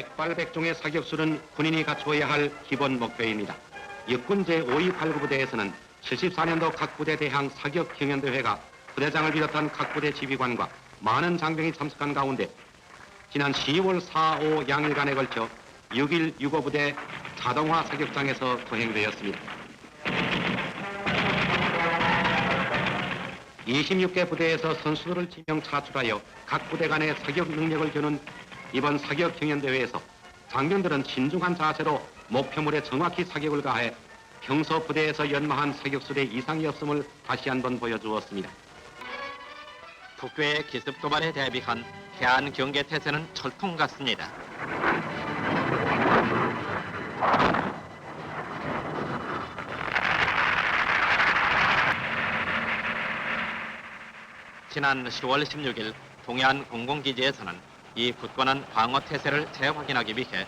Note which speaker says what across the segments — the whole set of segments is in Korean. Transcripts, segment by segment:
Speaker 1: 백발백중의 사격수는 군인이 갖추어야 할 기본 목표입니다. 육군 제528구 부대에서는 74년도 각 부대 대항 사격 경연대회가 부대장을 비롯한 각 부대 지휘관과 많은 장병이 참석한 가운데 지난 10월 4, 5 양일간에 걸쳐 6일 6호 부대 자동화 사격장에서 거행되었습니다. 26개 부대에서 선수들을 지명 차출하여 각 부대 간의 사격 능력을 겨눈 이번 사격 경연대회에서 장병들은 신중한 자세로 목표물에 정확히 사격을 가해 평소 부대에서 연마한 사격술에 이상이 없음을 다시 한번 보여주었습니다.
Speaker 2: 북괴의 기습 도발에 대비한 해안 경계 태세는 철통 같습니다. 지난 10월 16일 동해안 공공기지에서는 이 굳건한 방어 태세를 재확인하기 위해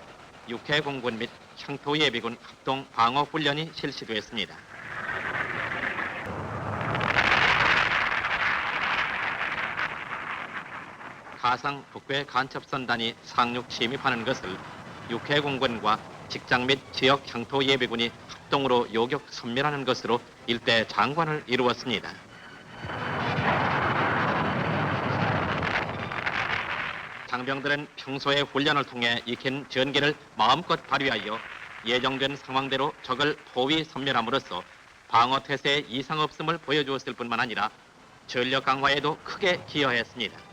Speaker 2: 육해 공군 및 향토 예비군 합동 방어 훈련이 실시됐습니다. 가상 북괴 간첩선단이 상륙 침입하는 것을 육해 공군과 직장 및 지역 향토 예비군이 합동으로 요격 선멸하는 것으로 일대 장관을 이루었습니다. 장병들은 평소의 훈련을 통해 익힌 전개를 마음껏 발휘하여 예정된 상황대로 적을 포위 섬멸함으로써 방어 태세에 이상 없음을 보여주었을 뿐만 아니라 전력 강화에도 크게 기여했습니다.